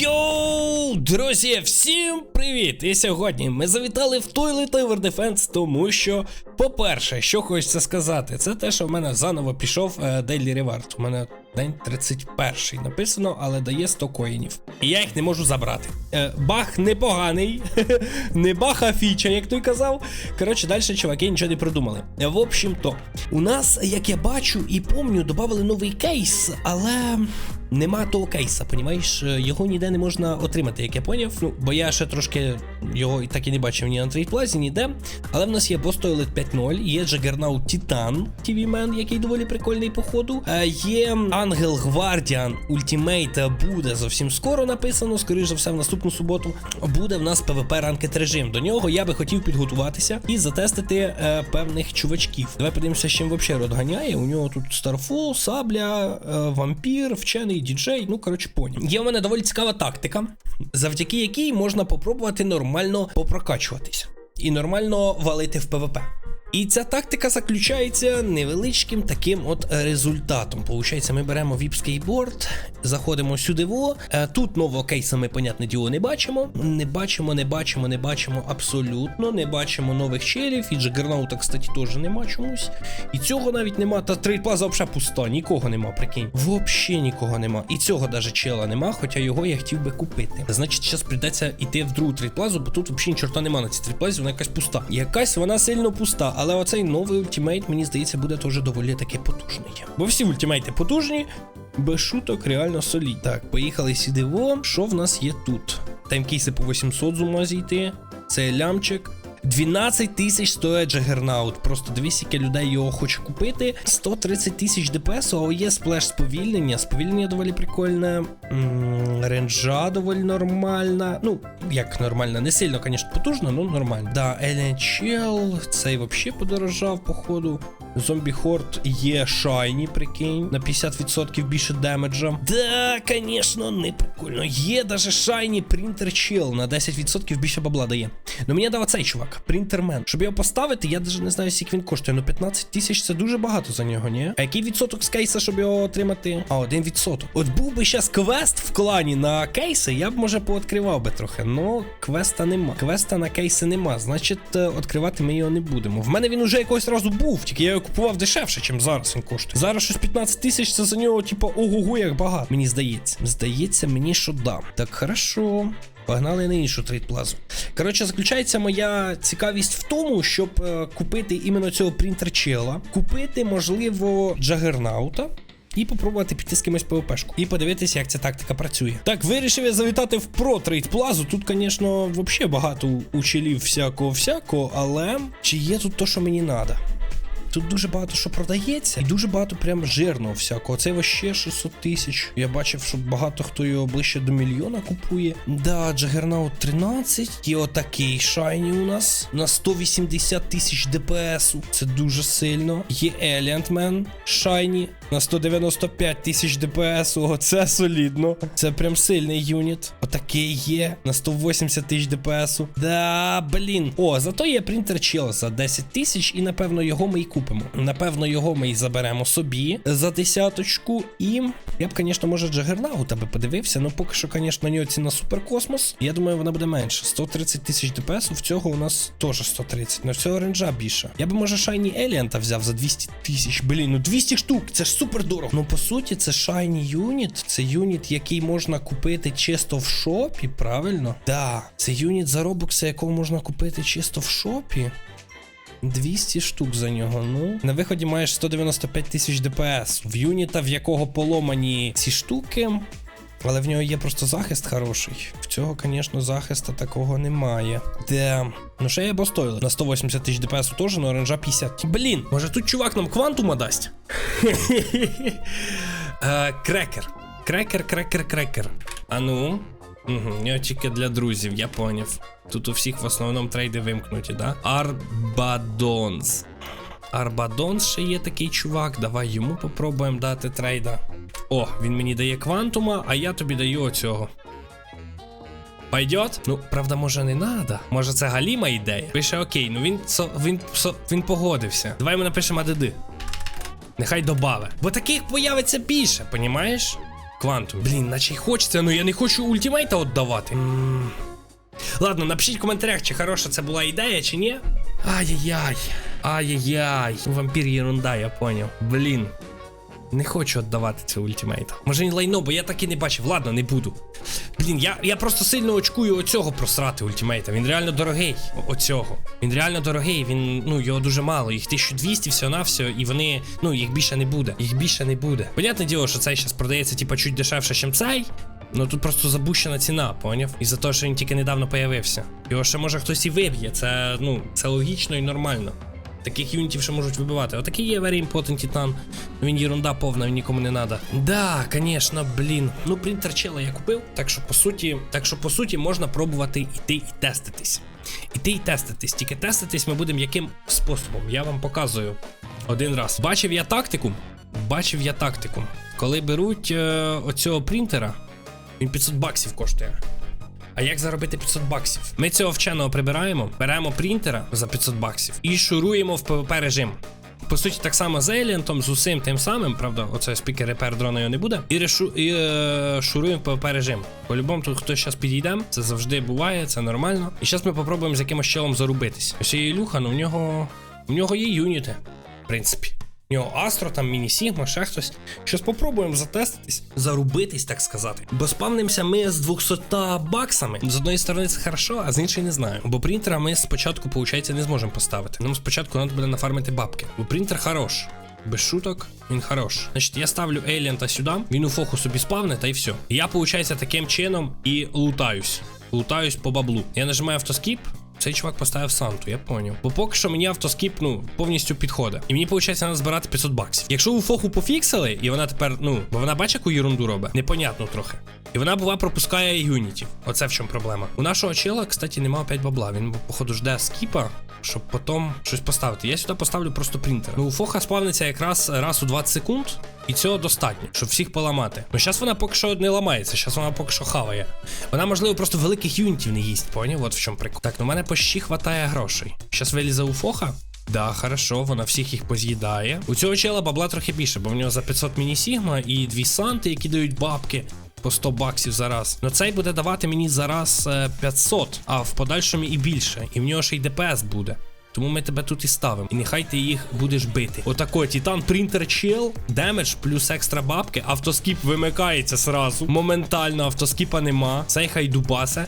Йоу, друзі, всім привіт! І сьогодні ми завітали в той Tower Defense, тому що, по-перше, що хочеться сказати, це те, що в мене заново пішов е, Daily Reward. У мене день 31 написано, але дає 100 коїнів. І я їх не можу забрати. Е, баг непоганий, не баг, а фіча, як той казав. Коротше, далі чуваки нічого не придумали. В общем-то, у нас, як я бачу і помню, додали новий кейс, але. Нема того кейса, понімаєш? Е, Його ніде не можна отримати, як я поняв. Ну, бо я ще трошки його так і не бачив ні на трейдплазі, ніде. Але в нас є Boss Toilet 5.0, є Titan TV Man, який доволі прикольний по ходу. Е, Є Ангел Гвардіан Ultimate буде зовсім скоро написано, скоріш за все, в наступну суботу. Буде в нас PvP ранкет режим. До нього я би хотів підготуватися і затестити е, певних чувачків. Давай подивимося, з чим взагалі розганяє. У нього тут Starfall, Сабля, е, вампір, вчений діджей. Ну, коротше, поняв. Є у мене доволі цікава тактика, завдяки якій можна попробувати нормально попрокачуватися і нормально валити в ПВП. І ця тактика заключається невеличким таким от результатом. Получається, ми беремо VIP скейтборд, заходимо сюди. Во. Е, Тут нового кейса ми, понятне діло, не бачимо. Не бачимо, не бачимо, не бачимо абсолютно. Не бачимо нових челів. І Джагернаута, кстати, теж нема чомусь. І цього навіть нема. Та трейдплаза взагалі пуста, нікого нема, прикинь. Вообще нікого нема. І цього даже чела нема, хоча його я хотів би купити. Значить, зараз прийдеться йти в другу трейдплазу, бо тут взагалі чорта нема на цій трейдплазі, вона якась пуста. Якась вона сильно пуста, але оцей новий ультимейт, мені здається, буде теж доволі таки потужний. Бо всі ультимейти потужні, без шуток, реально солідні. Так, поїхали сідиво. Що в нас є тут? Таймкейси по 800 з ума зійти. Це лямчик. 12 тисяч стоїть Джагернаут. Просто дивись, яке людей його хоче купити. 130 тисяч ДПС, а є сплеш сповільнення. Сповільнення доволі прикольне. Ренджа доволі нормальна. Ну, як нормальна, не сильно, звісно, потужно, але нормально. Да, NHL, цей взагалі подорожав, походу. Зомбі Хорд є шайні, прикинь, на 50% більше демеджа. Да, звісно, не прикольно. Є даже шайні принтер чел на 10% більше бабла дає. Ну мені дав цей чувак, принтермен. Щоб його поставити, я навіть не знаю, скільки він коштує. Ну 15 тисяч це дуже багато за нього, ні? А який відсоток з кейса, щоб його отримати? А, один відсоток. От був би зараз квест в клані на кейси, я б може пооткривав би трохи. Ну, квеста нема. Квеста на кейси нема. Значить, е, відкривати ми його не будемо. В мене він уже якогось разу був, тільки я його купував дешевше, ніж зараз він коштує. Зараз щось 15 тисяч, це за нього, типу, ого-го, як багато. Мені здається. Здається, мені що да. Так, хорошо. Погнали на іншу трейдплазу. Коротше, заключається моя цікавість в тому, щоб е, купити іменно цього принтерчела, купити, можливо, Джагернаута. І попробувати піти з кимось ПВПшку. І подивитися, як ця тактика працює. Так, вирішив я завітати в Pro Trade Plaza. Тут, звісно, взагалі багато учелів всякого-всякого, але чи є тут то, що мені треба? Тут дуже багато що продається, і дуже багато прям жирного всякого. Це вообще 600 тисяч. Я бачив, що багато хто його ближче до мільйона купує. Да, Джагернаут 13. Є отакий шайні у нас на 180 тисяч ДПСу. Це дуже сильно. Є Еліантмен шайні на 195 тисяч ДПСу. Оце солідно. Це прям сильний юніт. Отакий є на 180 тисяч ДПСу. Да, блін. О, зато є принтер чел за 10 тисяч, і напевно його ми й купимо. Напевно, його ми й заберемо собі за десяточку. І я б, звісно, може, Джагернаута би подивився. Ну поки що, звісно, на нього ціна суперкосмос. Я думаю, вона буде менше. 130 тисяч ДПС. В цього у нас теж 130. На всього ренджа більше. Я би, може, Шайні Еліанта взяв за 200 тисяч. Блін, ну 200 штук. Це ж супер дорого. Ну, по суті, це Шайні юніт. Це юніт, який можна купити чисто в шопі, правильно? Да, це юніт за робокса, якого можна купити чисто в шопі. 200 штук за нього. Ну на виході маєш 195 тисяч ДПС. В юніта, в якого поломані ці штуки. Але в нього є просто захист хороший. В цього, звісно, захисту такого немає. Де. Ну, ще є бостойлер. На 180 тисяч ДПС теж, на оранжа 50. Блін, може тут чувак нам квантума дасть? Е, Крекер. Крекер, крекер, крекер. А ну. Угу, я тільки для друзів, я поняв. Тут у всіх в основному трейди вимкнуті, да? Арбадонс. Арбадонс ще є такий чувак. Давай йому попробуємо дати трейда. О, він мені дає квантума, а я тобі даю оцього. Пойдет? Ну, правда, може не надо. Може це галіма ідея. Пише окей, ну він со, він, со, він погодився. Давай ми напишемо АДД. Нехай добаве. Бо таких появиться більше, понімаєш? Квантум. Блін, наче й хочеться, але я не хочу ультимейта віддавати. Ладно, напишіть в коментарях, чи хороша це була ідея, чи ні. Ай-яй-яй. Ай-яй-яй. Вампір єрунда, я поняв. Блін. Не хочу віддавати цього ультимейта. Може не лайно, бо я так і не бачив. Ладно, не буду. Блін, я, я просто сильно очкую оцього просрати ультимейта. Він реально дорогий. Оцього. Він реально дорогий, він, ну, його дуже мало. Їх 1200 всього на все, і вони, ну, їх більше не буде. Їх більше не буде. Понятне діло, що цей зараз продається, типа, чуть дешевше, ніж цей. Ну тут просто запущена ціна, поняв? І за те, що він тільки недавно появився. Його ще може хтось і виб'є. Це, ну, це логічно і нормально. Таких юнітів ще можуть вибивати. Отакий є Very Important Titan. Він єрунда повна, він нікому не надо. Да, звісно, блін. Ну, принтер чела я купив. Так що по суті, так що по суті можна пробувати іти і теститись. Іти і теститись. Тільки теститись ми будемо яким способом. Я вам показую один раз. Бачив я тактику. Бачив я тактику. Коли беруть е, оцього принтера, він 500 баксів коштує. А як заробити 500 баксів? Ми цього вченого прибираємо, беремо принтера за 500 баксів і шуруємо в PvP режим. По суті, так само з Еліантом, з усім тим самим, правда, оце спікер репер дрона його не буде. І, решу, і е, шуруємо в PvP режим. По-любому, тут хтось зараз підійде, це завжди буває, це нормально. І зараз ми попробуємо з якимось челом зарубитись. Ось є Ілюха, ну в нього. В нього є юніти, в принципі. Нього Астро, там Міні-Сігма, ще хтось. Щось попробуємо затеститись, зарубитись, так сказати. Бо спавнимося ми з 200 баксами. З одної сторони це хорошо, а з іншої не знаю. Бо принтера ми спочатку, виходить, не зможемо поставити. Нам спочатку треба буде нафармити бабки. Бо принтер хорош. Без шуток, він хорош. Значить, я ставлю Ейлента сюди, він у фоху собі спавне, та й все. Я, виходить, таким чином і лутаюсь. Лутаюсь по баблу. Я нажимаю автоскіп, цей чувак поставив Санту, я поняв. Бо поки що мені автоскіп, ну, повністю підходить. І мені, виходить, треба збирати 500 баксів. Якщо у фоху пофіксили, і вона тепер, ну, бо вона бачить, яку ерунду робить, непонятно трохи. І вона бува пропускає юнітів. Оце в чому проблема. У нашого чела, кстати, немає 5 бабла. Він, походу, жде скіпа, щоб потім щось поставити. Я сюди поставлю просто принтер. Ну, фоха спавниться якраз раз у 20 секунд. І цього достатньо, щоб всіх поламати. Ну зараз вона поки що не ламається, зараз вона поки що хаває. Вона, можливо, просто великих юнітів не їсть, поняв? От в чому прикол. Так, ну в мене почти хватає грошей. Зараз вилізе у фоха. Да, хорошо, вона всіх їх поз'їдає. У цього чела бабла трохи більше, бо в нього за 500 міні-сігма і дві санти, які дають бабки. По 100 баксів за раз. Ну цей буде давати мені за раз е, 500, а в подальшому і більше. І в нього ще й ДПС буде. Тому ми тебе тут і ставимо. І нехай ти їх будеш бити. Отако, Титан Принтер Чел, демедж плюс екстра бабки, автоскіп вимикається сразу. Моментально автоскіпа нема. Цей хай дубасе.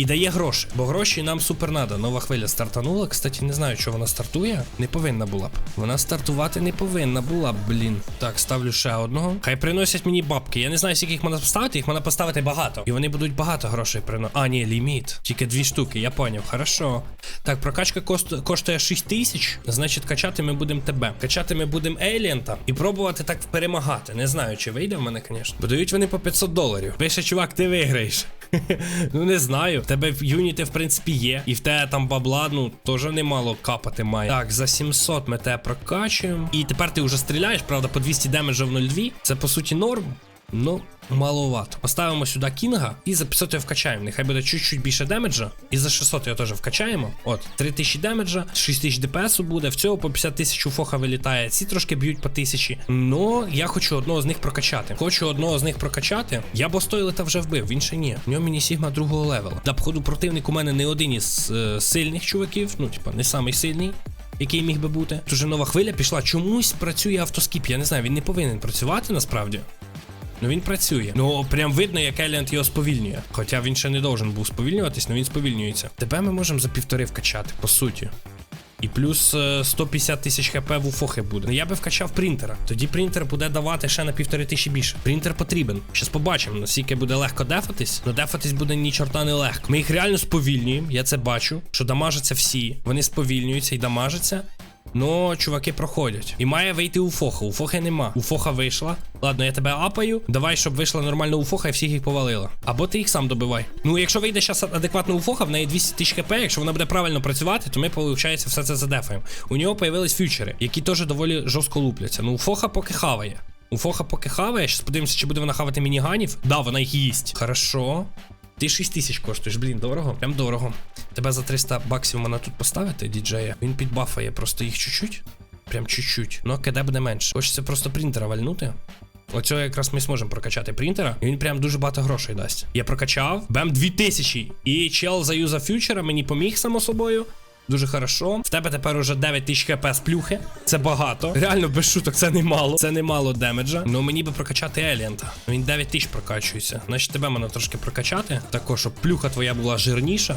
І дає гроші, бо гроші нам супер надо. Нова хвиля стартанула. Кстати, не знаю, що вона стартує. Не повинна була б. Вона стартувати не повинна була б, блін. Так, ставлю ще одного. Хай приносять мені бабки. Я не знаю, скільки їх можна поставити, їх можна поставити багато. І вони будуть багато грошей приносити. А, ні, ліміт. Тільки дві штуки, я поняв. Хорошо. Так, прокачка кост... коштує 6 тисяч. Значить, качати ми будемо тебе. Качати ми будемо Ейлієнта і пробувати так перемагати. Не знаю, чи вийде в мене, звісно. Бо дають вони по 500 доларів. Пише, чувак, ти виграєш. ну не знаю. В тебе юніти, в принципі, є. І в тебе там бабла, ну, теж немало капати має. Так, за 700 ми тебе прокачуємо. І тепер ти вже стріляєш, правда, по 200 демеджа в 0,2. Це по суті норм. Ну, маловато. Поставимо сюди кінга і за 500 його вкачаємо. Нехай буде чуть-чуть більше демеджа. І за 600 його теж вкачаємо. От, 3000 демеджа, 6000 ДПС буде. В цього по 50 тисяч у фоха вилітає. Ці трошки б'ють по 1000. Ну, я хочу одного з них прокачати. Хочу одного з них прокачати. Я бо стойлета вже вбив, він ще ні. В ньому міні Сігма другого левела. Да, походу, противник у мене не один із е, сильних чуваків. Ну, типа, не самий сильний. Який міг би бути. Тут же нова хвиля пішла. Чомусь працює автоскіп. Я не знаю, він не повинен працювати насправді. Ну він працює. Ну прям видно, як Еліант його сповільнює. Хоча він ще не должен був сповільнюватись, але він сповільнюється. Тебе ми можемо за півтори вкачати, по суті. І плюс е, 150 тисяч хп в уфохи буде. Ну я би вкачав принтера. Тоді принтер буде давати ще на півтори тисячі більше. Принтер потрібен. Щас побачимо, наскільки буде легко дефатись. Ну дефатись буде ні чорта не легко. Ми їх реально сповільнюємо, я це бачу. Що дамажаться всі. Вони сповільнюються і дамажаться. Ну, чуваки проходять. І має вийти у Фоха. У Фохи нема. У Фоха вийшла. Ладно, я тебе апаю. Давай, щоб вийшла нормально у Фоха і всіх їх повалила. Або ти їх сам добивай. Ну, якщо вийде зараз адекватно у Фоха, в неї 200 тисяч хп. Якщо вона буде правильно працювати, то ми, виходить, все це задефаємо. У нього появились фьючери, які теж доволі жорстко лупляться. Ну, у Фоха поки хаває. У Фоха поки хаває. Щас подивимося, чи буде вона хавати мініганів. Да, вона їх їсть. Хорошо. Ти 6 тисяч коштуєш, блін, дорого. Прям дорого. Тебе за 300 баксів мене тут поставити, діджея. Він підбафає просто їх чуть-чуть. Прям чуть-чуть. Ну, КД буде менше. Хочеться просто принтера вальнути. Оцього якраз ми зможемо прокачати принтера, і він прям дуже багато грошей дасть. Я прокачав, бем 2000. І чел заюзав фьючера, мені поміг само собою. Дуже хорошо. В тебе тепер уже 9 тисяч хп з плюхи. Це багато. Реально, без шуток, це немало. Це немало демеджа. Ну мені би прокачати Еліанта. Він 9 тисяч прокачується. Значить, тебе мене трошки прокачати. Також, щоб плюха твоя була жирніша.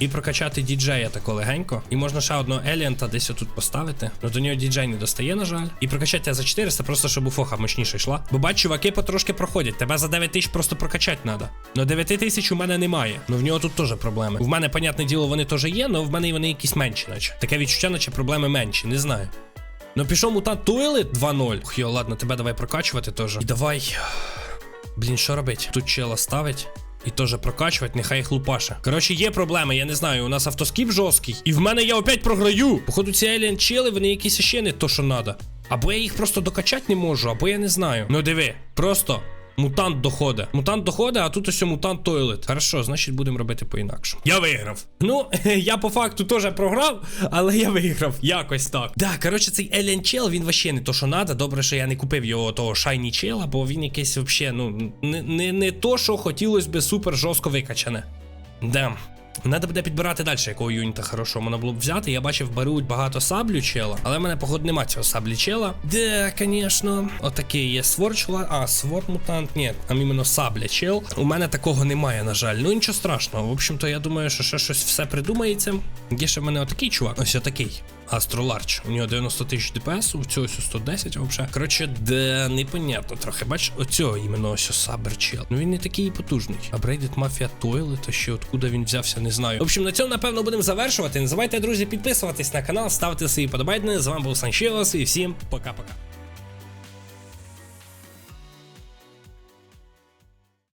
І прокачати діджея тако легенько. І можна ще одного Еліанта десь отут поставити. Ну до нього діджей не достає, на жаль. І прокачати за 400, просто щоб у фоха мощніше йшла. Бо бач, чуваки потрошки проходять. Тебе за 9 тисяч просто прокачати треба. Ну 9 тисяч у мене немає. Ну в нього тут теж проблеми. В мене, понятне діло, вони теж є, але в мене вони якісь менші, наче. Таке відчуття, наче проблеми менші, не знаю. Ну пішов мутант Туйлет 2-0. Ох, йо, ладно, тебе давай прокачувати теж. І давай. Блін, що робить? Тут чела ставить. І теж прокачувати, нехай їх лупаше. Коротше, є проблема, я не знаю. У нас автоскіп жорсткий. І в мене я опять програю. Походу, ці алien чели, вони якісь ще не то, що надо. Або я їх просто докачати не можу, або я не знаю. Ну диви, просто. Мутант доходить. Мутант доходить, а тут ось мутант тойлет. Хорошо, значить будемо робити по-інакшому. Я виграв. Ну, я по факту теж програв, але я виграв. Якось так. Да, коротше, цей Alien Чел, він вообще не то, що надо. Добре, що я не купив його того Shiny Чела, бо він якийсь вообще, ну, не, не, не то, що хотілося би супер жорстко викачане. Да. Надо буде підбирати далі, якого юніта хорошого можна було б взяти. Я бачив, беруть багато саблю чела, але в мене, походу, нема цього саблі чела. Де, звісно, отакий є сворчла. А, свор мутант, ні, там іменно сабля чел. У мене такого немає, на жаль. Ну нічого страшного. В общем-то, я думаю, що ще щось все придумається. Є ще в мене отакий чувак. Ось отакий. Астроларч. У нього 90 тисяч ДПС, у цього ось 110 взагалі. Коротше, де непонятно трохи. Бач, оцього іменно ось Сабер чел. Ну він не такий потужний. А Брейдит Мафія Тойли, то ще откуда він взявся, не знаю. В общем, на цьому, напевно, будемо завершувати. Не забувайте, друзі, підписуватись на канал, ставити свої подобайдини. З вами був Санчилос і всім пока-пока.